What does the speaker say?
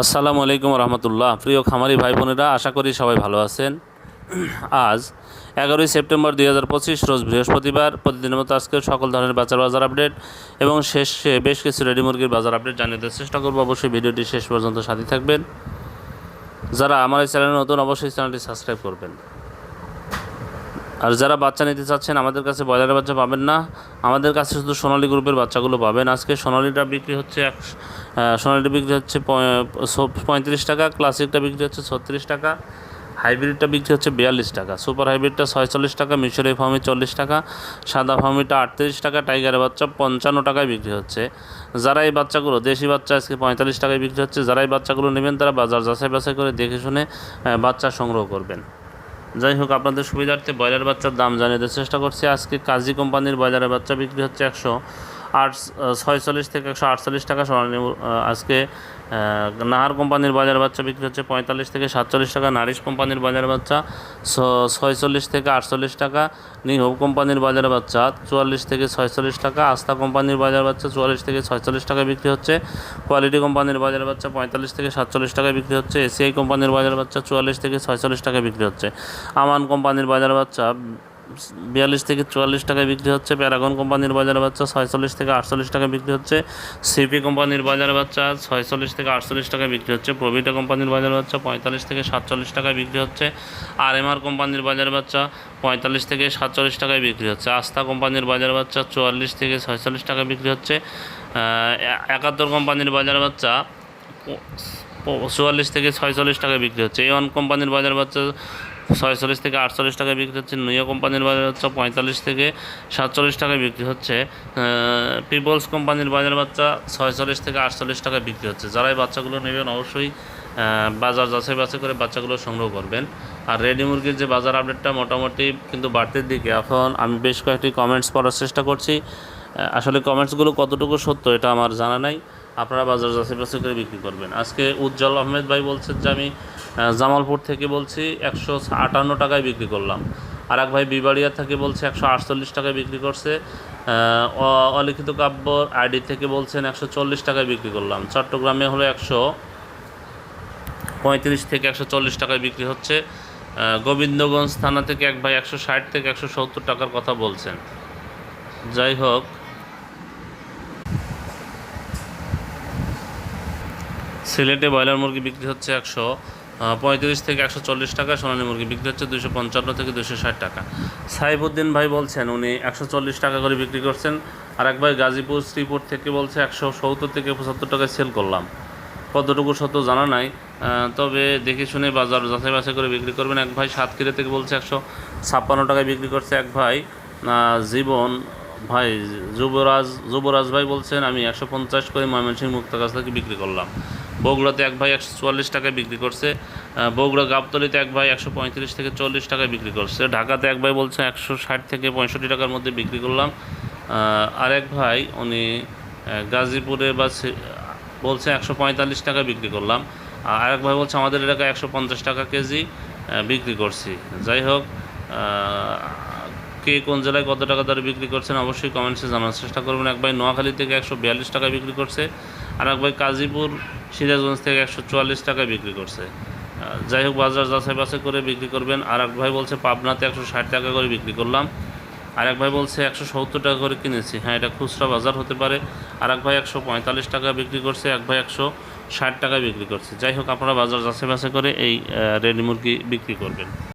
আসসালামু আলাইকুম রহমতুল্লাহ। প্রিয় খামারি ভাই বোনেরা, আশা করি সবাই ভালো আছেন। আজ এগারোই সেপ্টেম্বর দুই হাজার পঁচিশ, রোজ বৃহস্পতিবার। প্রতিদিনের মতো আজকে সকল ধরনের বাজার বাজার আপডেট এবং শেষে বেশ কিছু রেডি মুরগির বাজার আপডেট জানিয়ে দেওয়ার চেষ্টা করব। অবশ্যই ভিডিওটি শেষ পর্যন্ত সাথে থাকবেন। যারা আমার এই চ্যানেলে নতুন, অবশ্যই চ্যানেলটি সাবস্ক্রাইব করবেন। আর যারা বাচ্চা নিতে চাচ্ছেন, আমাদের কাছে ব্রয়লারের বাচ্চা পাবেন না। আমাদের কাছে শুধু সোনালী গ্রুপের বাচ্চাগুলো পাবেন। আজকে সোনালিটা বিক্রি হচ্ছে এক সোনালিটা বিক্রি হচ্ছে পঁয়ত্রিশ টাকা, ক্লাসিকটা বিক্রি হচ্ছে ছত্রিশ টাকা, হাইব্রিডটা বিক্রি হচ্ছে বিয়াল্লিশ টাকা। সুপার হাইব্রিডটা ছয়চল্লিশ টাকা, মিশরি ফার্মি চল্লিশ টাকা, সাদা ফার্মিটা আটত্রিশ টাকা, টাইগারের বাচ্চা পঞ্চান্ন টাকায় বিক্রি হচ্ছে। যারা এই বাচ্চাগুলো, দেশি বাচ্চা আজকে পঁয়তাল্লিশ টাকায় বিক্রি হচ্ছে, যারা এই বাচ্চাগুলো নেবেন, তারা বাজার যাচাই বাছাই করে দেখে শুনে বাচ্চা সংগ্রহ করবেন। যাই হোক আপনাদের সুবিধার্থে ব্রয়লার বাচ্চার দাম দেওয়ার চেষ্টা করছি। আজকে কাজী কোম্পানির ব্রয়লারের বাচ্চা বিক্রি হচ্ছে একশো। আট ছয়চল্লিশ থেকে একশো আটচল্লিশ টাকা সোনালী আজকে নাহার কোম্পানির বাজার বাচ্চা বিক্রি হচ্ছে পঁয়তাল্লিশ থেকে সাতচল্লিশ টাকা, নারিশ কোম্পানির বাজার বাচ্চা ছয়চল্লিশ থেকে আটচল্লিশ টাকা, নিহব কোম্পানির বাজার বাচ্চা চুয়াল্লিশ থেকে ছয়চল্লিশ টাকা, আস্থা কোম্পানির বাজার বাচ্চা চুয়াল্লিশ থেকে ছয়চল্লিশ টাকা বিক্রি হচ্ছে, কোয়ালিটি কোম্পানির বাজার বাচ্চা পঁয়তাল্লিশ থেকে সাতচল্লিশ টাকা বিক্রি হচ্ছে, এসিআই কোম্পানির বাজার বাচ্চা চুয়াল্লিশ থেকে ছয়চল্লিশ টাকা বিক্রি হচ্ছে। আমান কোম্পানির বাজার বাচ্চা বিয়াল্লিশ থেকে চুয়াল্লিশ টাকায় বিক্রি হচ্ছে। প্যারাগন কোম্পানির বাজার বাচ্চা ছয়চল্লিশ থেকে আটচল্লিশ টাকা বিক্রি হচ্ছে। সিপি কোম্পানির বাজার বাচ্চা ছয়চল্লিশ থেকে আটচল্লিশ টাকায় বিক্রি হচ্ছে। প্রভিটা কোম্পানির বাজার বাচ্চা পঁয়তাল্লিশ থেকে সাতচল্লিশ টাকায় বিক্রি হচ্ছে। আর এম আর কোম্পানির বাজার বাচ্চা পঁয়তাল্লিশ থেকে সাতচল্লিশ টাকায় বিক্রি হচ্ছে। আস্থা কোম্পানির বাজার বাচ্চা চুয়াল্লিশ থেকে ছয়চল্লিশ টাকা বিক্রি হচ্ছে। একাত্তর কোম্পানির বাজার বাচ্চা চুয়াল্লিশ থেকে ছয়চল্লিশ টাকায় বিক্রি হচ্ছে। এ ওয়ান কোম্পানির বাজার বাচ্চা ছয়চল্লিশ থেকে আটচল্লিশ টাকায় বিক্রি হচ্ছে। নিও কোম্পানির বাজার বাচ্চা পঁয়তাল্লিশ থেকে সাতচল্লিশ টাকায় বিক্রি হচ্ছে। পিপলস কোম্পানির বাজার বাচ্চা ছয়চল্লিশ থেকে আটচল্লিশ টাকায় বিক্রি হচ্ছে। যারা এই বাচ্চাগুলো নেবেন অবশ্যই বাজার যাচাই বাছাই করে বাচ্চাগুলো সংগ্রহ করবেন। আর রেডি মুরগির যে বাজার আপডেটটা মোটামুটি কিন্তু বাড়তির দিকে। এখন আমি বেশ কয়েকটি কমেন্টস পড়ার চেষ্টা করছি। আসলে কমেন্টসগুলো কতটুকু সত্য এটা আমার জানা নাই। আপনারা বাজার যাচাই বাছাই করে বিক্রি করবেন। আজকে উজ্জ্বল আহমেদ ভাই বলছেন যে আমি জামালপুর থেকে বলছি একশো আটান্ন টাকায় বিক্রি করলাম। আর এক ভাই বিবাড়িয়া থেকে বলছে একশো আটচল্লিশ টাকায় বিক্রি করছে। অলিখিত কাব্য আইডি থেকে বলছেন একশো চল্লিশ টাকায় বিক্রি করলাম। চট্টগ্রামে হলো একশো পঁয়ত্রিশ থেকে একশো চল্লিশ টাকায় বিক্রি হচ্ছে। গোবিন্দগঞ্জ থানা থেকে এক ভাই একশো ষাট থেকে একশো সত্তর টাকার কথা বলছেন। যাই হোক সিলেটে ব্রয়লার মুরগি বিক্রি হচ্ছে একশো পঁয়ত্রিশ থেকে একশো চল্লিশ টাকা, সোনালী মুরগি বিক্রি হচ্ছে দুশো পঞ্চান্ন থেকে দুশো ষাট টাকা। সাইফুদ্দিন ভাই বলছেন, উনি একশো চল্লিশ টাকা করে বিক্রি করছেন। আর এক ভাই গাজীপুর, শ্রীপুর থেকে বলছে, একশো সত্তর থেকে পঁচাত্তর টাকায় সেল করলাম। কতটুকু সত্য জানা নাই। তবে দেখে শুনে বাজার যাচাই বাছাই করে বিক্রি করবেন। এক ভাই সাতক্ষীরা থেকে বলছে, একশো ছাপ্পান্ন টাকায় বিক্রি করছে এক ভাই। জীবন ভাই, যুবরাজ যুবরাজ ভাই বলছেন, আমি একশো পঞ্চাশ করে ময়মনসিংহ মুক্তাগাছ থেকে বিক্রি করলাম। বগুড়াতে এক ভাই একশো চুয়াল্লিশ টাকায় বিক্রি করছে বগুড়া গাবতলিতে এক ভাই একশো পঁয়ত্রিশ থেকে চল্লিশ টাকায় বিক্রি করছে, ঢাকাতে এক ভাই বলছে একশো ষাট থেকে পঁয়ষট্টি টাকার মধ্যে বিক্রি করলাম আরেক ভাই উনি গাজীপুরে বা বলছে একশো পঁয়তাল্লিশ টাকা বিক্রি করলাম, আর আরেক ভাই বলছে আমাদের এলাকায় একশো পঞ্চাশ টাকা কেজি বিক্রি করছি, যাই হোক কে কোন জেলায় কত টাকা দরে বিক্রি করছেন অবশ্যই কমেন্টসে জানার চেষ্টা করবেন, এক ভাই নোয়াখালী থেকে একশো বিয়াল্লিশ টাকায় বিক্রি করছে আর এক ভাই কাজীপুর সিরাজগঞ্জ থেকে একশো চুয়াল্লিশ টাকায় বিক্রি করছে। যাই হোক, বাজার যাচাই বাছাই করে বিক্রি করবেন। আর এক ভাই বলছে, পাবনাতে একশো ষাট টাকা করে বিক্রি করলাম। আর এক ভাই বলছে, একশো সত্তর টাকা করে কিনেছি। হ্যাঁ এটা খুচরা বাজার হতে পারে। আর এক ভাই একশো পঁয়তাল্লিশ টাকা বিক্রি করছে, এক ভাই একশো ষাট টাকায় বিক্রি করছে। যাই হোক, আপনারা বাজার যাচাই বাছাই করে এই রেডি মুরগি বিক্রি করবেন।